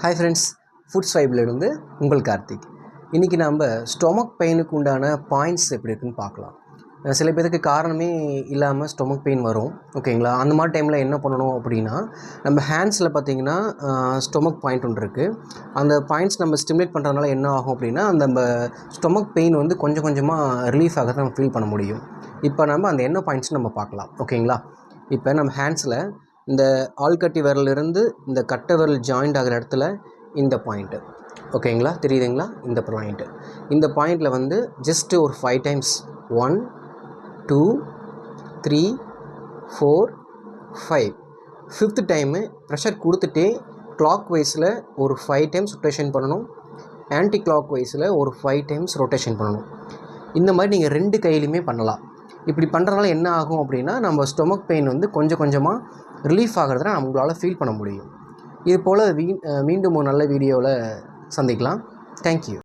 Hi friends food ஸ்வைப்லேருந்து உங்கள் கார்த்திக். இன்றைக்கி நம்ம ஸ்டொமக் பெயினுக்கு உண்டான பாயிண்ட்ஸ் எப்படி இருக்குன்னு பார்க்கலாம். சில பேருக்கு காரணமே இல்லாமல் ஸ்டொமக் பெயின் வரும் ஓகேங்களா அந்த மாதிரி டைமில் என்ன பண்ணணும் அப்படின்னா நம்ம ஹேண்ட்ஸில் பார்த்தீங்கன்னா ஸ்டொமக் பாயிண்ட் ஒன்று இருக்குது அந்த பாயிண்ட்ஸ் நம்ம ஸ்டிமுலேட் பண்ணுறதுனால என்ன ஆகும் அப்படின்னா அந்த நம்ம ஸ்டொமக் பெயின் வந்து கொஞ்சம் கொஞ்சமாக ரிலீஃப் ஆகிறத நம்ம ஃபீல் பண்ண முடியும். இப்போ நம்ம அந்த என்ன பாயிண்ட்ஸ் நம்ம பார்க்கலாம் ஓகேங்களா இப்போ நம்ம ஹேண்ட்ஸில் இந்த ஆள்கட்டி விரலிருந்து இந்த கட்டை விரல் ஜாயிண்ட் ஆகிற இடத்துல இந்த பாயிண்ட்டு ஓகேங்களா? தெரியுதுங்களா? இந்த பாயிண்ட்டு இந்த பாயிண்டில் வந்து ஜஸ்ட்டு ஒரு five times one two three four five fifth time pressure கொடுத்துட்டே கிளாக் வைஸில் ஒரு ஃபைவ் டைம்ஸ் ரொட்டேஷன் பண்ணணும். ஆன்டி கிளாக் வைஸில் ஒரு ஃபைவ் டைம்ஸ் ரொட்டேஷன் பண்ணணும். இந்த மாதிரி நீங்கள் ரெண்டு கையிலையுமே பண்ணலாம். இப்படி பண்ணுறதுனால என்ன ஆகும் அப்படின்னா நம்ம ஸ்டொமக் பெயின் வந்து கொஞ்சம் கொஞ்சமாக ரிலீஃப் ஆகிறத நம்மளால் ஃபீல் பண்ண முடியும். இது போல் வீ மீண்டும் ஒரு நல்ல வீடியோவில் சந்திக்கலாம். தேங்க்யூ